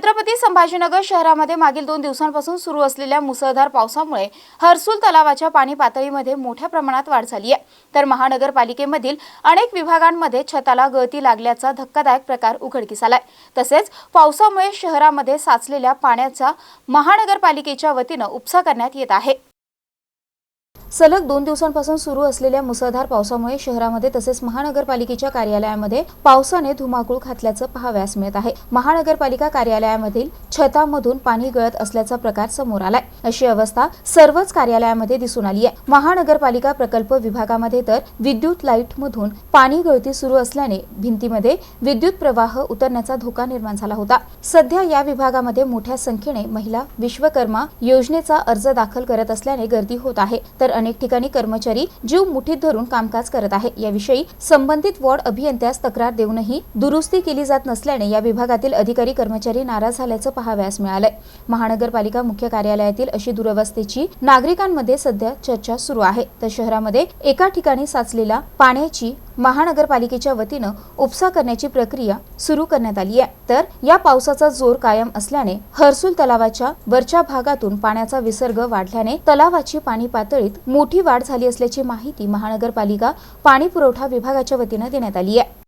छत्रपती संभाजीनगर शहरामध्ये मागील दोन दिवसांपासून सुरू असलेल्या मुसळधार पावसामुळे हर्सुल तलावाच्या पाणी पातळीमध्ये मोठ्या प्रमाणात वाढ झाली आहे. तर महानगरपालिकेमधील अनेक विभागांमध्ये छताला गळती लागल्याचा धक्कादायक प्रकार उघडकीस आलाय. तसेच पावसामुळे शहरामध्ये साचलेल्या पाण्याचा महानगरपालिकेच्या वतीनं उपसा करण्यात येत आहे. सलग दोन दिवसांपासून सुरू असलेल्या मुसळधार पावसामुळे शहरामध्ये तसेच महानगरपालिकेच्या कार्यालयामध्ये पावसाने धुमाकूळ घातल्याचं पाहाव्यास मिळत आहे. महानगरपालिका कार्यालयामधील छतामधून पाणी गळत असल्याचा प्रकार समोर आलाय. अशी अवस्था सर्वच कार्यालयामध्ये दिसून आली आहे. महानगरपालिका प्रकल्प विभागामध्ये तर विद्युत लाइट मधून पाणी गळती सुरू असल्याने भिंतीमध्ये विद्युत प्रवाह उतरण्याचा धोका निर्माण झाला होता. सध्या या विभागामध्ये मोठ्या संख्येने महिला विश्वकर्मा योजनेचा अर्ज दाखल करत असल्याने गर्दी होत आहे. तर अनेक ठिकाणी कर्मचारी जीव मुठीत धरून कामकाज करत आहे याविषयी संबंधित वॉर्ड अभियंत्यास तक्रार देऊनही दुरुस्ती केली जात नसल्याने या विभागातील अधिकारी कर्मचारी नाराज झाल्याचं पाहाव्यास मिळालंय. महानगरपालिका मुख्य कार्यालयातील अशी दुरवस्थेची नागरिकांमध्ये सध्या चर्चा सुरू आहे. तर शहरामध्ये एका ठिकाणी साचलेला पाण्याची महानगरपालिकेच्या वतीनं उपसा करण्याची प्रक्रिया सुरू करण्यात आली आहे. तर या पावसाचा जोर कायम असल्याने हर्सुल तलावाच्या वरच्या भागातून पाण्याचा विसर्ग वाढल्याने तलावाची पाणी पातळीत मोठी वाढ झाली असल्याची माहिती महानगरपालिका पाणी पुरवठा विभागाच्या वतीनं देण्यात आली आहे.